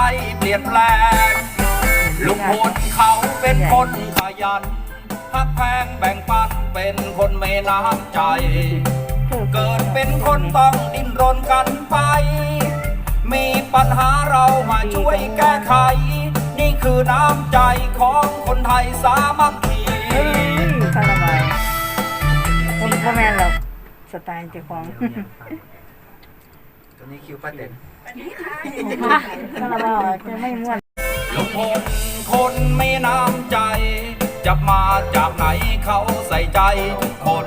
ไทยเปลี่ยนแปลงลุงพลเขาเป็นคนขยันพักแพงแบ่งปันเป็นคนไม่น้ำใจ เกิดเป็นคนต้องดิ้นรนกันไป มีปัญหาเรามาช่วยแก้ไข นี่คือน้ำใจของคนไทยสามัคคีคาราบาวผมก็แม่นหรอกสไตล์เจ้าของ ตัวนี้คิวป้าเต็นคาราบาวจะไม่ม่วน ลุงพลคนไม่น้ำใจจะมาจากไหนเขาใส่ใจทุกคน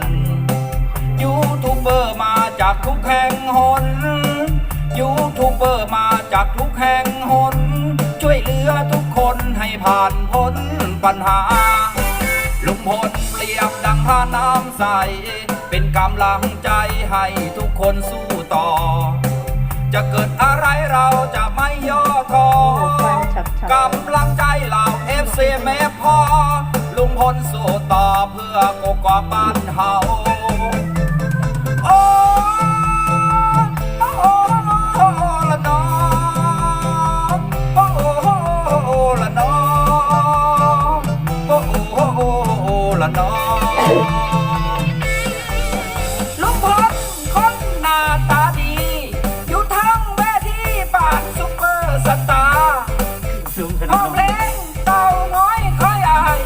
ยูทูบเบอร์มาจากทุกแห่งหน ยูทูบเบอร์มาจากทุกแห่งหน ช่วยเหลือทุกคนให้ผ่านพ้นปัญหา ลุงพลเปรียบดังท่าน้ำใส เป็นกำลังใจให้ทุกคนสู้ต่อ จะเกิดอะไรเราจะไม่ย่อท้อกำลังใจเหล่าเอฟซีแม่พ่อลุงพลสู้ต่อเพื่อกกอกบ้านเฮาโอ้โอ้โอ้ละน้องโอ้โอ้ละน้องโอ้โอ้ละน้อง ปเปอร์สตาร์ห้องเล่งเต่าน้อยค่อยอาย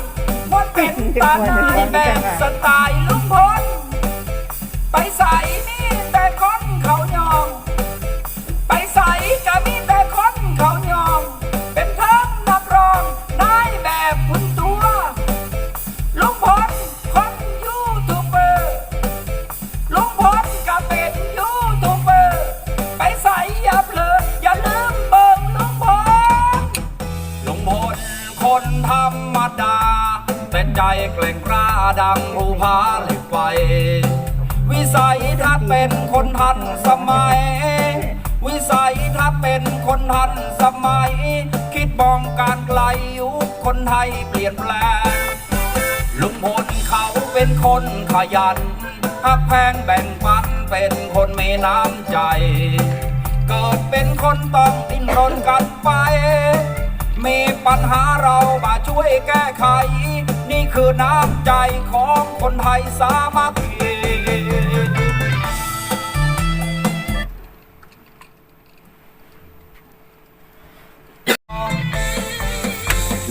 มันเป็นตาหนายแบบสไตล์ลุงพลไปใส่มี แต่ใจแกล่งกล้าดังภูผาเหล็กไฟ วิสัยทัศน์เป็นคนทันสมัย วิสัยทัศน์เป็นคนทันสมัย คิดมองการไกลยุคคนไทยเปลี่ยนแปลง ลุงพลเขาเป็นคนขยันหักแพงแบ่งปันเป็นคนมีน้ำใจ เกิดเป็นคนต้องดิ้นรนกันไป มีปัญหาเรามาช่วยแก้ไข นี่คือน้ำใจของคนไทยสามัคคี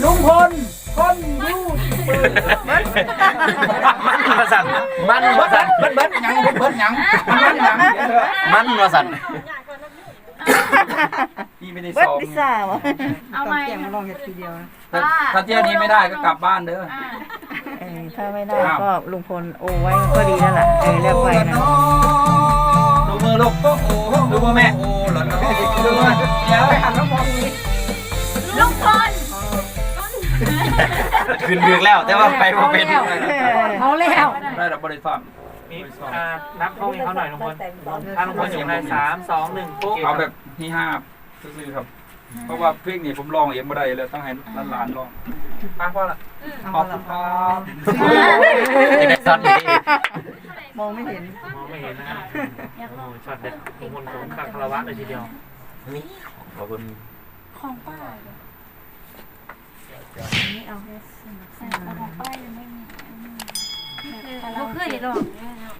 ลุงพลคนยูทูบเบอร์มันมาสั่นมันมาสั่นเบิดเบิดหยังเบิดเบิดหยังมันหยังมันมาสั่นพี่ไม่ได้เบิดซ้อมพิซซ่าวะเอาต้องไหมเกี่ยงมาลองกันทีเดียวนะถ้าถ้าเที่ยวนี้ไม่ได้ก็กลับบ้านเด้ออ่าเออ ถ้าไม่ได้ก็ลุงพลโอไว้ก็ดีแล้วล่ะเออเรียกไปนะดูมือลูกดูมือแม่ดูมือเดี๋ยวไปหันแล้วมองนี่ลุงพลขึ้นเรือกแล้วแต่ว่าไปบ่เป็นเขาแล้วได้รับบริษัทมีอ่านับห้องให้เขาหน่อยลุงพลถ้าลุงพลอยู่ในสามสองหนึ่งปุ๊บเอาแบบที่ห้าซื่อๆครับ เพราะว่าเพลงนี้ผมลองเองไม่ได้เลยต้องให้หลานๆลองมาพ่อละขอบคุณครับจะได้สั่นดีมองไม่เห็น มองไม่เห็นนะฮะโอ้โหช็อตเด็ดลุงพลสมคารวะเลยทีเดียวขอบคุณของป้าไม่เอาของป้ายังไม่มีคือเราเคยหรอก